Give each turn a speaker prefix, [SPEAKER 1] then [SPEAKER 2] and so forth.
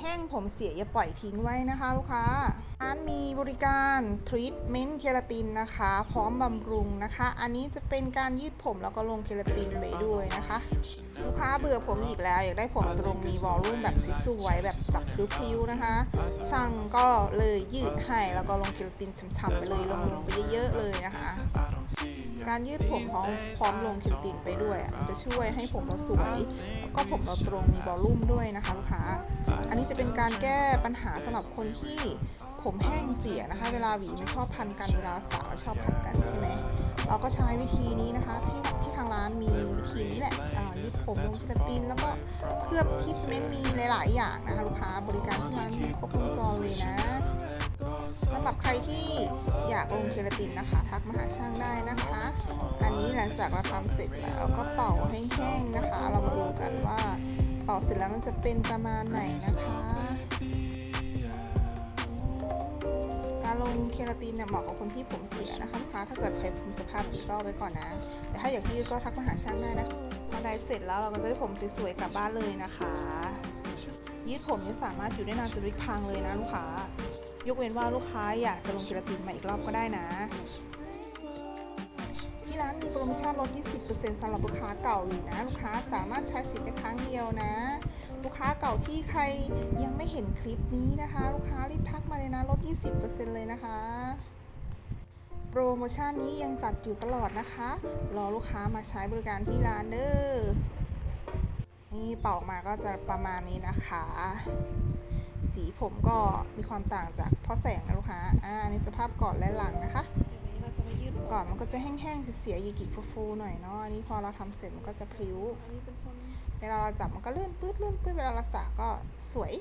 [SPEAKER 1] แห้งผมเสียอย่าปล่อยทิ้งไว้นะคะลูกค้าร้านมีบริการทรีทเมนต์เคราตินนะคะ พร้อมบำรุงนะคะ อันนี้จะเป็นการยืดผมแล้วก็ลงเคราตินไปด้วยนะคะ ลูกค้าเบื่อผมอีกแล้วอยากได้ผมตรงมีวอลลุ่มแบบสวยๆแบบจับพิ้วๆนะคะ ช่างก็เลยยืดให้แล้วก็ลงเคราตินฉ่ำๆไปเลยลงลงไปเยอะๆเลยนะคะ การยืดผมพร้อมพร้อมลงเคราตินไปด้วยจะช่วยให้ผมเราสวย แล้วก็ผมเราตรงมีวอลลุ่มด้วยนะคะลูกค้า อันนี้จะเป็นการแก้ปัญหาสำหรับคนที่ผมแห้งเสียนะคะ เวลาหวีไม่ชอบพันกันเวลาสาวชอบพันกันใช่ไหมเราก็ใช้วิธีนี้นะคะ ที่ที่ทางร้านมีวิธีนี้แหละอ่ายืดผมลงเคราติน แล้วก็เคลือบทิปเม้นต์มีหลาย ๆ อย่างนะคะลูกค้าบริการที่ร้านมีครบวงจรเลยนะสำหรับใครที่อยากลงเคราตินนะคะ ทักมาหาช่างได้นะคะ อันนี้หลังจากเราทำเสร็จแล้วก็เป่าให้แห้งนะคะ เรามาดู เป่าเสร็จแล้วมันจะเป็นประมาณไหนนะคะการลงเคราตินเนี่ยเหมาะกับคนที่ผมเสียนะคะลูกค้าถ้าเกิดใครผมสภาพดีก็ไว้ก่อนนะ แต่ถ้าอยากที่ก็ทักมาหาช่างได้นะพอได้เสร็จแล้วเราก็จะได้ผมสวยๆกลับบ้านเลยนะคะ ยืดผมนี่สามารถอยู่ได้นานจนวิกพังเลยนะลูกค้ายกเว้นว่าลูกค้าอยากจะลงเคราตินมาอีกรอบก็ได้นะที่ร้านมีโปรโมชั่นลด 20%สำหรับลูกค้าเก่าอยู่นะ ลูกค้าสามารถใช้สิทธิ์ได้ครั้งเดียวนะ ลูกค้าเก่าที่ใครยังไม่เห็นคลิปนี้นะคะ ลูกค้ารีบทักมาเลยนะลด 20%เลยนะคะ โปรโมชั่นนี้ยังจัดอยู่ตลอดนะคะ รอลูกค้ามาใช้บริการที่ร้านเด้อนี่เป่ามาก็จะประมาณนี้นะคะ สีผมก็มีความต่างจากพ่อแสงนะลูกค้าอ่าอันสภาพก่อนและหลังนะคะก่อนมันก็จะแห้งๆเสียๆหยิกๆฟูๆหน่อยเนาะอันนี้พอเราทำเสร็จมันก็จะพลิ้ว
[SPEAKER 2] อันนี้เป็นคน
[SPEAKER 1] เวลาเราจับมันก็เลื่อนปื๊ดเลื่อนปื๊ดเวลาเราสระก็สวย